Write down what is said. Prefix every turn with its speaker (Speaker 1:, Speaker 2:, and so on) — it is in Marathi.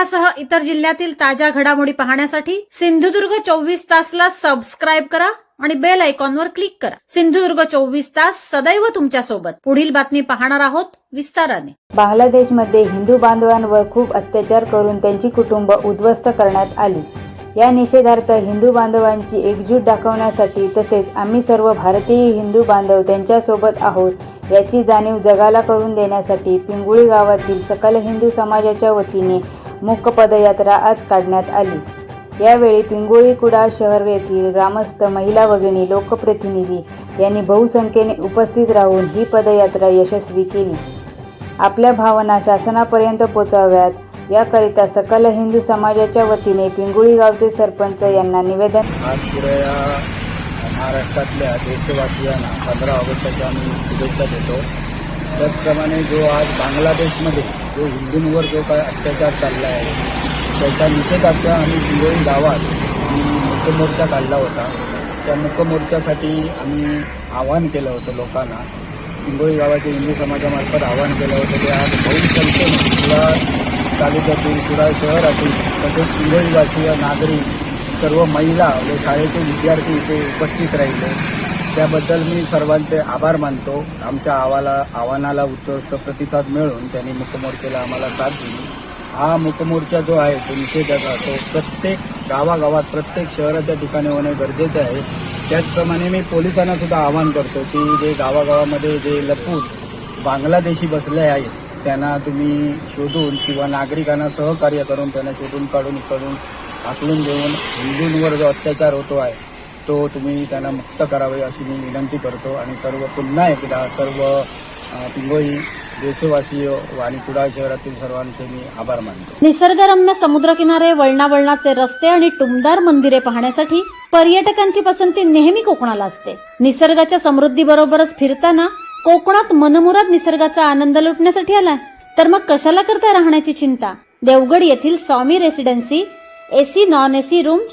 Speaker 1: इतर जिल्ह्यातील ताज्या घडामोडी पाहण्यासाठी सिंधुदुर्ग चोवीस तासला सबस्क्राईब करा आणि बेल आयकॉनवर क्लिक करा. सिंधुदुर्ग चोवीस तास सदैव तुमच्यासोबत. पुढील बातमी पाहणार आहोत विस्ताराने.
Speaker 2: बांगलादेशमध्ये हिंदू बांधवांवर खूप अत्याचार करून त्यांची कुटुंब उद्ध्वस्त करण्यात आली. या निषेधार्थ हिंदू बांधवांची एकजूट दाखवण्यासाठी तसेच आम्ही सर्व भारतीय हिंदू बांधव त्यांच्यासोबत आहोत याची जाणीव जगाला करून देण्यासाठी पिंगुळी गावातील सकल हिंदू समाजाच्या वतीने मूक पदयात्रा आज काढण्यात आली. यावेळी पिंगोळी कुडाळ शहर येथील ग्रामस्थ महिला भगिनी लोकप्रतिनिधी यांनी बहुसंख्येने उपस्थित राहून ही पदयात्रा यशस्वी केली. आपल्या भावना शासनापर्यंत पोचाव्यात. याकरिता सकल हिंदू समाजाच्या वतीने पिंगुळी गावचे सरपंच यांना निवेदन
Speaker 3: आज पुऱ्या महाराष्ट्रातल्या देशवासियांना पंधरा ऑगस्टच्या आम्ही शुभेच्छा देतो. त्याचप्रमाणे जो आज बांगलादेशमध्ये जो हिंदूंवर जो काय अत्याचार चालला आहे त्याचा निषेधार्थ आम्ही हिंगोळी गावात मुकमोर्चा काढला होता. त्या मुकमोर्चासाठी आम्ही आवाहन केलं होतं लोकांना. हिंगोळी गावाच्या हिंदू समाजामार्फत आवाहन केलं होतं की आज बहुसंख्येने कुडाळ तालुक्यातील कुडाळ शहरातील तसेच पिंगोळीवासीय नागरिक सर्व महिला व शाळेचे विद्यार्थी इथे उपस्थित राहिले. त्याबद्दल मी सर्वांचे आभार मानतो. आमच्या आवाला आव्हानाला उत्कृष्ट प्रतिसाद मिळून त्यांनी मुकमोर्चेला आम्हाला साथ दिली. हा मुकमोर्चा जो आहे तो निषेधाचा तो प्रत्येक गावागावात प्रत्येक शहराच्या ठिकाणी होणे गरजेचे आहे. त्याचप्रमाणे मी पोलिसांना सुद्धा आवाहन करतो की जे गावागावामध्ये जे लपून बांगलादेशी बसले आहेत त्यांना तुम्ही शोधून किंवा नागरिकांना सहकार्य करून त्यांना शोधून काढून इकडून हाकलून देऊन हिंदूंवर जो अत्याचार होतो आहे तो तुम्ही त्यांना मुक्त करावे अशी मी विनंती करतो. आणि सर्व पुन्हा एकदा सर्व पिंगोळी देशवासीय आणि कुडाळ शहरातील सर्वांचे मी आभार मानतो.
Speaker 1: निसर्गरम्य समुद्रकिनारे वळणावळणाचे रस्ते आणि टुमदार मंदिरे पाहण्यासाठी पर्यटकांची पसंती नेहमी कोकणाला असते. निसर्गाच्या समृद्धीबरोबरच फिरताना कोकणात मनमुराद निसर्गाचा आनंद लुटण्यासाठी आलाय. तर मग कशाला करता राहण्याची चिंता? देवगड येथील Swami residency AC non AC rooms